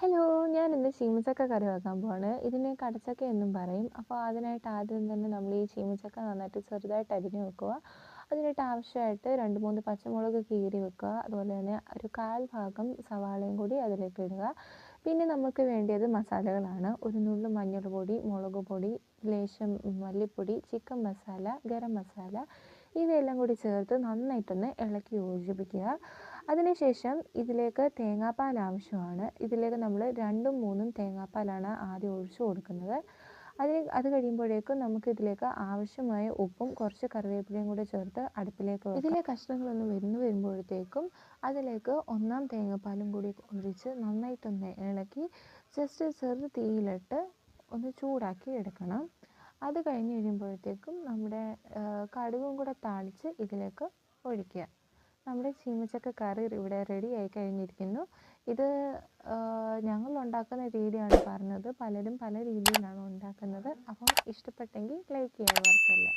Hello ഞാൻ ഇന്ന് ചീമച്ചക്ക കറി വെക്കാൻ പോവാണ്. ഇതിനെ കടച്ചക്ക എന്നും പറയും. അപ്പോൾ അതിനായിട്ട് ആദ്യം തന്നെ നമ്മൾ ഈ ചീമച്ചക്ക നന്നായിട്ട് ചെറുതായിട്ട് അരിഞ്ഞ് വെക്കുക. അതിനായിട്ട് ആവശ്യമായിട്ട് രണ്ട് മൂന്ന് പച്ചമുളക് കീറി വെക്കുക. അതുപോലെ തന്നെ ഒരു കാൽ ഭാഗം സവാളയും കൂടി അതിലേക്ക് ഇടുക. പിന്നെ നമുക്ക് വേണ്ടത് മസാലകളാണ്. ഒരു നുള്ളു മഞ്ഞൾ പൊടി മുളക് പൊടി ലേശം മല്ലിപ്പൊടി ചിക്കൻ മസാല ഗരം മസാല. ഇവയെല്ലാം കൂടി ചേർത്ത് നന്നായിട്ടൊന്ന് ഇളക്കി യോജിപ്പിക്കുക. അതിനുശേഷം ഇതിലേക്ക് തേങ്ങാപ്പാൽ ആവശ്യമാണ്. ഇതിലേക്ക് നമ്മൾ രണ്ടും മൂന്നും തേങ്ങാപ്പാലാണ് ആദ്യം ഒഴിച്ചു കൊടുക്കുന്നത്. അതിന് അത് കഴിയുമ്പോഴേക്കും നമുക്ക് ഇതിലേക്ക് ആവശ്യമായ ഉപ്പും കുറച്ച് കറിവേപ്പിലയും കൂടെ ചേർത്ത് അടുപ്പിലേക്ക് ഇതിലെ കഷ്ണങ്ങളൊന്ന് വെന്ത് വരുമ്പോഴത്തേക്കും അതിലേക്ക് ഒന്നാം തേങ്ങാപ്പാലും കൂടി ഒഴിച്ച് നന്നായിട്ടൊന്ന് ഇളക്കി ജസ്റ്റ് ചെറു തീയിലിട്ട് ഒന്ന് ചൂടാക്കി എടുക്കണം. അത് കഴിഞ്ഞ് കഴിയുമ്പോഴത്തേക്കും നമ്മുടെ കടുകും കൂടെ താളിച്ച് ഇതിലേക്ക് ഒഴിക്കുക. നമ്മുടെ ചീമച്ചക്ക കറി ഇവിടെ റെഡി ആയി കഴിഞ്ഞിരിക്കുന്നു. ഇത് ഞങ്ങൾ ഉണ്ടാക്കുന്ന രീതിയാണ് പറഞ്ഞത്. പലരും പല രീതിയിലാണ് ഉണ്ടാക്കുന്നത്. അപ്പം ഇഷ്ടപ്പെട്ടെങ്കിൽ ലൈക്ക് ചെയ്യാൻ മറക്കല്ലേ